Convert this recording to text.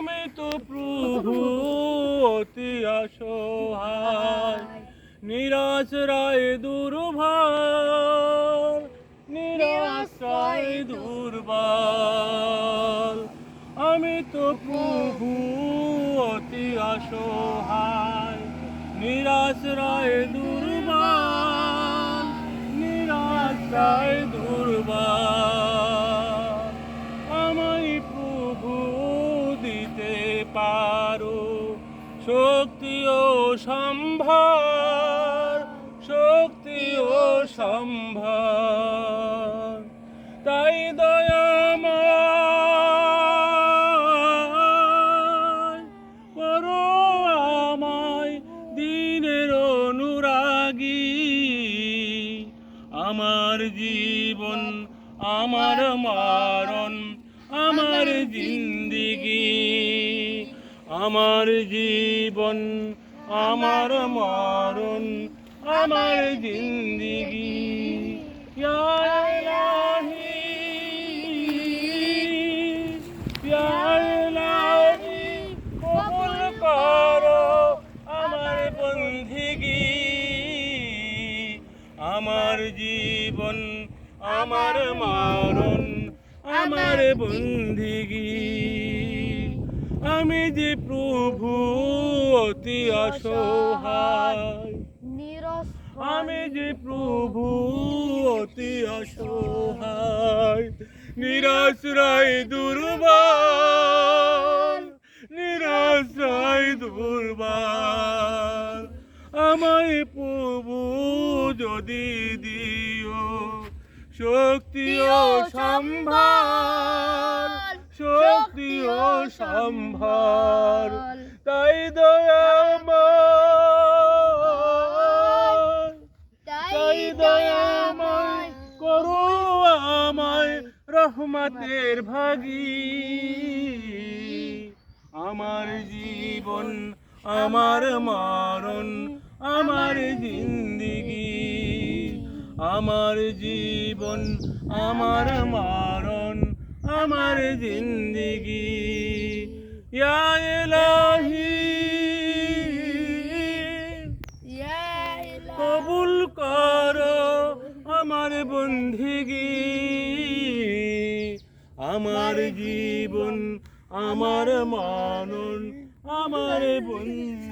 আমি তো প্রভু অতি অসহায়। নিরাশ্রয় দুর্ভার, নিরাশ রায় দুর্বল আমি তো প্রভু অতি অসহায়, নিরাশ রায় দুর্বল নিরাশ্রয় দুর্বল পারো। শক্তি ও সম্ভার শক্তি ও সম্ভার। তাই দয়াময় করো আমায় দিনের অনুরাগী। আমার জীবন আমার মারণ আমার জিন্দিগি আমার জীবন আমার মরণ আমার জিন্দিগি। আমার বন্দিগি। আমার জীবন আমার মারণ আমার বন্দিগি। আমি যে প্রভু অতি অসহায়। আমি যে প্রভু অতি অসহায়। নিরাশ্রয় দুর্বল নিরাশ্রয় দুর্বল আমায় প্রভু যদি দিও শক্তি ও সম্ভার। সম্ভার। তাই দয়াময় তাই দয়াময় করো আমায় রহমতের ভাগী। আমার জীবন আমার মরণ আমার জিন্দিগি। আমার জীবন আমার মরণ আমার জিন্দিগি। ইয়া ইলাহি কবুল কর আমার বন্ধিগি আমার জীবন আমার মানন আমার বন্ধু